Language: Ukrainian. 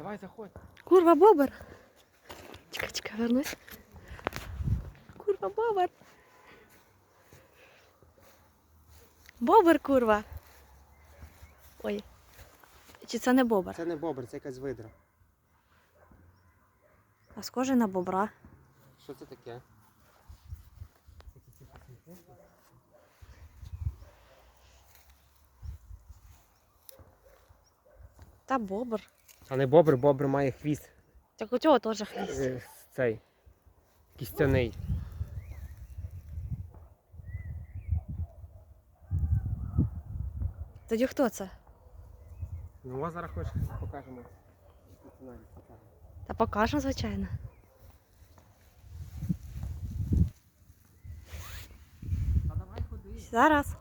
Давай заходь. Курва, бобер. Чекай, чекай, вернусь. Курва, бобер. Бобер, курва. Ой. Чи це не бобер? Це не бобр, це якась видра. А схоже на бобра. Що це таке? Та бобр. А не бобр, бобр має хвіст. Так у цього теж хвіст. Е, Цей. Кістяний. Тоді хто це? Ну, ось зараз хочеш покажемо. Та покажемо, звичайно. Зараз.